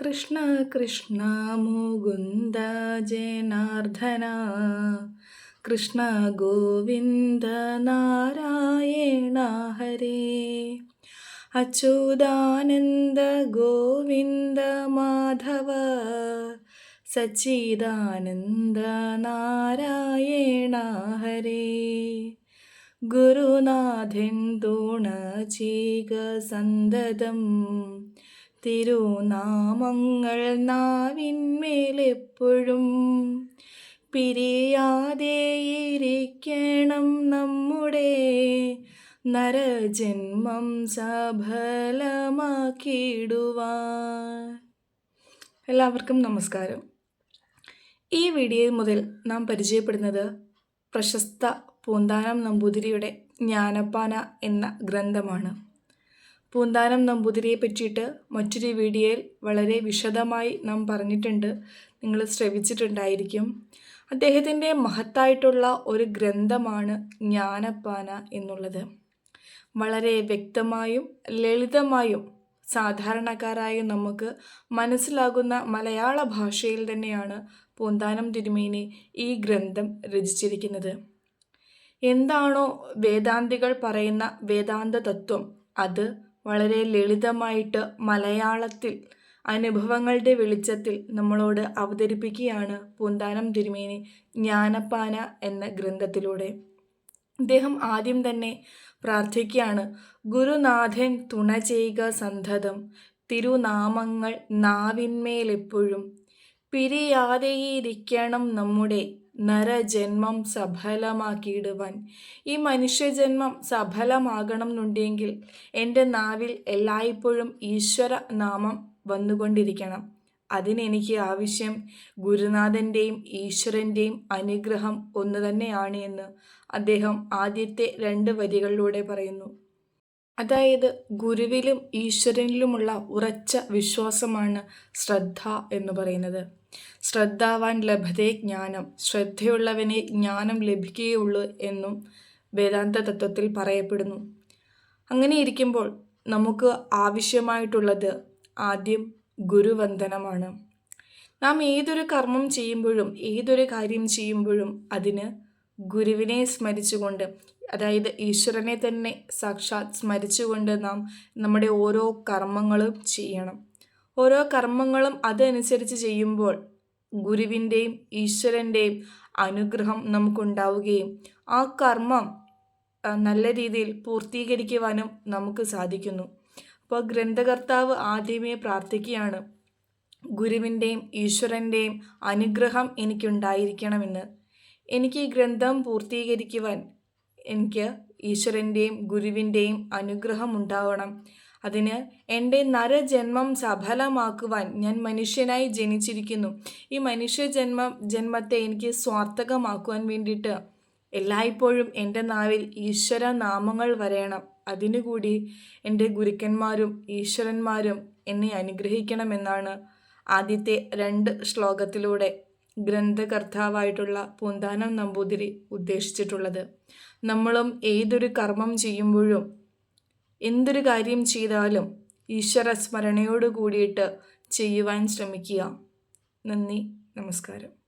കൃഷ്ണ കൃഷ്ണ മുകുന്ദ ജനാർദ്ദന. കൃഷ്ണ ഗോവിന്ദ നാരായണ ഹരേ. അച്യുതാനന്ദ ഗോവിന്ദ മാധവ. സച്ചിദാനന്ദ നാരായണ ഹരേ. ഗുരുനാഥൻ തുണ ചീക സന്തതം. തിരുനാമങ്ങൾ നാവിന്മേലെപ്പോഴും. പിരിയാതെയിരിക്കണം നമ്മുടെ നരജന്മം സഫലമാക്കിയിടുവാൻ. എല്ലാവർക്കും നമസ്കാരം. ഈ വീഡിയോ മുതൽ നാം പരിചയപ്പെടുന്നത് പ്രശസ്ത പൂന്താനം നമ്പൂതിരിയുടെ ജ്ഞാനപ്പാന എന്ന ഗ്രന്ഥമാണ്. പൂന്താനം നമ്പൂതിരിയെ പറ്റിയിട്ട് മറ്റൊരു വീഡിയോയിൽ വളരെ വിശദമായി നാം പറഞ്ഞിട്ടുണ്ട്. നിങ്ങൾ ശ്രവിച്ചിട്ടുണ്ടായിരിക്കും. അദ്ദേഹത്തിന്റെ മഹത്തായിട്ടുള്ള ഒരു ഗ്രന്ഥമാണ് ജ്ഞാനപ്പാന എന്നുള്ളത്. വളരെ വ്യക്തമായും ലളിതമായും സാധാരണക്കാരായ നമുക്ക് മനസ്സിലാകുന്ന മലയാള ഭാഷയിൽ തന്നെയാണ് പൂന്താനം തിരുമേനി ഈ ഗ്രന്ഥം രചിച്ചിരിക്കുന്നത്. എന്താണോ വേദാന്തികൾ പറയുന്ന വേദാന്ത തത്വം അത് വളരെ ലളിതമായിട്ട് മലയാളത്തിൽ അനുഭവങ്ങളുടെ വെളിച്ചത്തിൽ നമ്മളോട് അവതരിപ്പിക്കുകയാണ് പൂന്താനം തിരുമേനി ജ്ഞാനപ്പാന എന്ന ഗ്രന്ഥത്തിലൂടെ. അദ്ദേഹം ആദ്യം തന്നെ പ്രാർത്ഥിക്കുകയാണ് ഗുരുനാഥൻ തുണ ചെയ്യുക സന്ധതം തിരുനാമങ്ങൾ നാവിന്മേലെപ്പോഴും പിരിയാതെയിരിക്കണം നമ്മുടെ നരജന്മം സഫലമാക്കിയിടുവാൻ. ഈ മനുഷ്യജന്മം സഫലമാകണം എന്നുണ്ടെങ്കിൽ എന്റെ നാവിൽ എല്ലായ്പ്പോഴും ഈശ്വര നാമം വന്നുകൊണ്ടിരിക്കണം. അതിനെനിക്ക് ആവശ്യം ഗുരുനാഥന്റെയും ഈശ്വരന്റെയും അനുഗ്രഹം ഒന്നു തന്നെയാണ് എന്ന് അദ്ദേഹം ആദ്യത്തെ രണ്ട് വരികളിലൂടെ പറയുന്നു. അതായത് ഗുരുവിലും ഈശ്വരനിലുമുള്ള ഉറച്ച വിശ്വാസമാണ് ശ്രദ്ധ എന്ന് പറയുന്നത്. ശ്രദ്ധാവാൻ ലഭതേ ജ്ഞാനം ശ്രദ്ധയുള്ളവനെ ജ്ഞാനം ലഭിക്കുകയുള്ളൂ എന്നും വേദാന്ത തത്വത്തിൽ പറയപ്പെടുന്നു. അങ്ങനെ ഇരിക്കുമ്പോൾ നമുക്ക് ആവശ്യമായിട്ടുള്ളത് ആദ്യം ഗുരുവന്ദനമാണ്. നാം ഏതൊരു കർമ്മം ചെയ്യുമ്പോഴും ഏതൊരു കാര്യം ചെയ്യുമ്പോഴും അതിന് ഗുരുവിനെ സ്മരിച്ചുകൊണ്ട് അതായത് ഈശ്വരനെ തന്നെ സാക്ഷാത് സ്മരിച്ചുകൊണ്ട് നാം നമ്മുടെ ഓരോ കർമ്മങ്ങളും ചെയ്യണം. ഓരോ കർമ്മങ്ങളും അതനുസരിച്ച് ചെയ്യുമ്പോൾ ഗുരുവിന്റെയും ഈശ്വരന്റെയും അനുഗ്രഹം നമുക്കുണ്ടാവുകയും ആ കർമ്മം നല്ല രീതിയിൽ പൂർത്തീകരിക്കുവാനും നമുക്ക് സാധിക്കുന്നു. അപ്പോൾ ഗ്രന്ഥകർത്താവ് ആദ്യമേ പ്രാർത്ഥിക്കുകയാണ് ഗുരുവിന്റെയും ഈശ്വരന്റെയും അനുഗ്രഹം എനിക്കുണ്ടായിരിക്കണമെന്ന്. എനിക്ക് ഈ ഗ്രന്ഥം പൂർത്തീകരിക്കുവാൻ എനിക്ക് ഈശ്വരന്റെയും ഗുരുവിന്റെയും അനുഗ്രഹം ഉണ്ടാവണം അതിന് എന്റെ നരജന്മം സഫലമാക്കുവാൻ ഞാൻ മനുഷ്യനായി ജനിച്ചിരിക്കുന്നു. ഈ മനുഷ്യ ജന്മം ജന്മത്തെ എനിക്ക് സ്വാർത്ഥകമാക്കുവാൻ വേണ്ടിയിട്ട് എല്ലായ്പ്പോഴും എന്റെ നാവിൽ ഈശ്വര നാമങ്ങൾ വരയണം. അതിനുകൂടി എന്റെ ഗുരുക്കന്മാരും ഈശ്വരന്മാരും എന്നെ അനുഗ്രഹിക്കണമെന്നാണ് ആദ്യത്തെ രണ്ട് ശ്ലോകത്തിലൂടെ ഗ്രന്ഥകർത്താവായിട്ടുള്ള പൂന്താനം നമ്പൂതിരി ഉദ്ദേശിച്ചിട്ടുള്ളത്. നമ്മളും ഏതൊരു കർമ്മം ചെയ്യുമ്പോഴും എന്തൊരു കാര്യം ചെയ്താലും ഈശ്വര സ്മരണയോട് കൂടിയിട്ട് ചെയ്യുവാൻ ശ്രമിക്കുക. നന്ദി നമസ്കാരം.